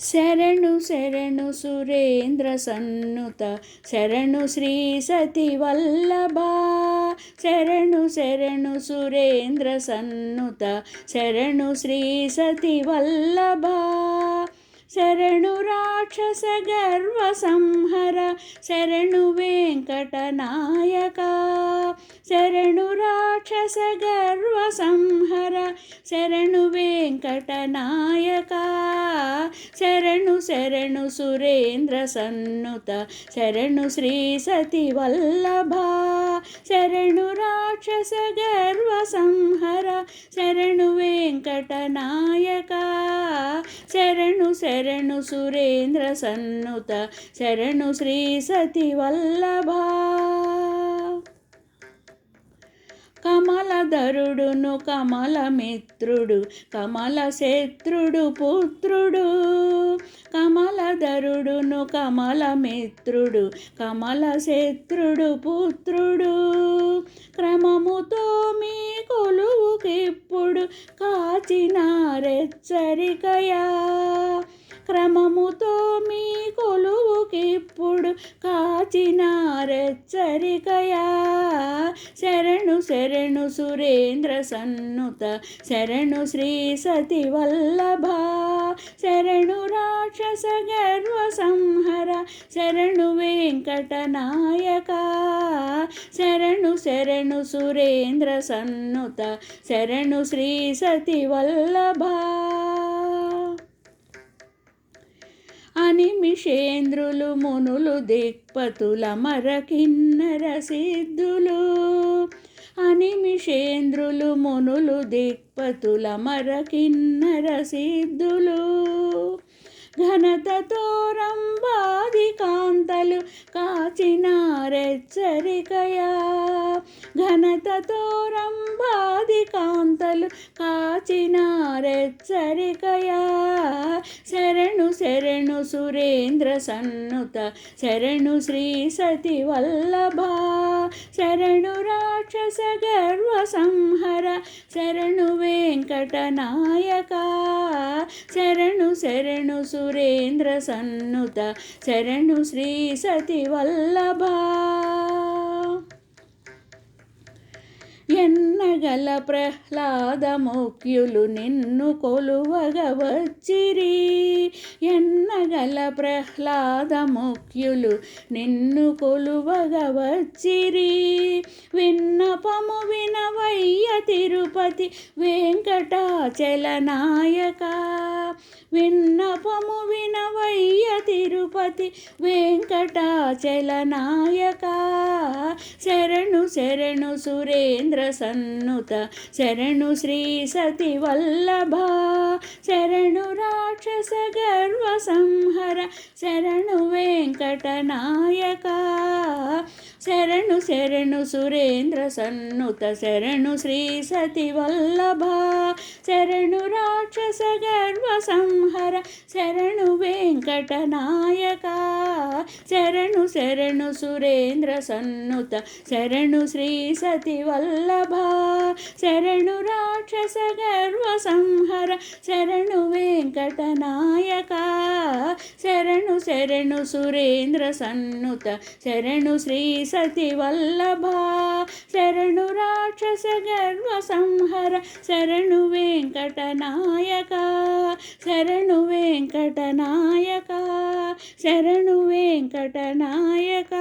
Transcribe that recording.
శరణు శరణు సురేంద్ర సన్నుత. శరణు శ్రీ సతి వల్లభ. శరణు శరణు సురేంద్ర సన్నుత. శరణు శ్రీ సతి వల్లభ. శరణు రాక్షస గర్వ సంహర. శరణు వెంకటనాయక. శరణు రాక్షస గర్వ సంహర. శరణు వెంకటనాయక. శరణు శరణు సురేంద్ర సన్నుత. శరణు శ్రీ సతి వల్లభ. శరణు రాక్షస గర్వ సంహర. శరణు వెంకటనాయక. శరణు శరణు సురేంద్ర సన్నుత. శరణు శ్రీ సతి వల్లభ. కమలధరుడును కమలమిత్రుడు కమలశత్రుడు పుత్రుడు. కమలధరుడును కమలమిత్రుడు కమలశత్రుడు పుత్రుడు. క్రమముతో మీ కొలువుకిప్పుడు కాచినారెచ్చరికయా క్రమముతో మీ కొలువుకిప్పుడు కాచిన రెచ్చరికయా. శరణు సురేంద్ర సన్నుత శరణు శ్రీ సతి వల్లభ శరణు రాక్షస గర్వ సంహర శరణు వెంకటనాయక శరణు శరణు సురేంద్ర సన్నుత శరణు శ్రీ సతి వల్లభ అనిమిషేంద్రులు మునులు దిక్పతుల మరకిన్నర సిద్ధులు అనిమిషేంద్రులు మునులు దిక్పతుల మరకిన్నర సిద్ధులు ఘనతతో రంబాది కాంతలు కాచినారెచ్చరికయా. ఘనతతో రంబాది కాంతలు కాచిన రెచ్చరికయా శరణు శరణు సురేంద్ర సన్నుత శరణు శ్రీ సతి వల్లభా. శరణు రాక్షస గర్వ సంహర శరణు వెంకటనాయక శరణు శరణు సురేంద్ర సన్నుత శరణు శ్రీ సతి వల్లభా. ఎన్నగల ప్రహ్లాద ముఖ్యులు నిన్ను కొలువగవచ్చిరి ఎన్నగల ప్రహ్లాద ముఖ్యులు నిన్ను కొలువగవచ్చిరి విన్నపము వినవయ్య తిరుపతి వెంకటాచల నాయక. విన్నపము వినవయ్య తిరుపతి వెంకటాచల నాయక. శరణు సురేంద్ర సన్నుత శరణు శ్రీ సతి వల్లభ శరణు రాక్షస గర్వ సంహర శరణు వెంకటనాయక. శరణు శరణు సురేంద్ర సన్నుత శరణు శ్రీ సతి వల్లభ శరణు రాక్షస గర్వ సంహర శరణు వెంకటనాయక శరణు శరణు సురేంద్ర సన్నుత శరణు శ్రీ సతి వల్లభ శరణు రాక్షస గర్వ సంహర శరణు వెంకటనాయక శరణు శరణు సురేంద్ర సన్నుత శరణు శ్రీ సతి వల్లభ శరణు రాక్షస గర్వ సంహర శరణు వెంకటనాయక శరణు వెంకటనాయక శరణు వెంకటనాయక.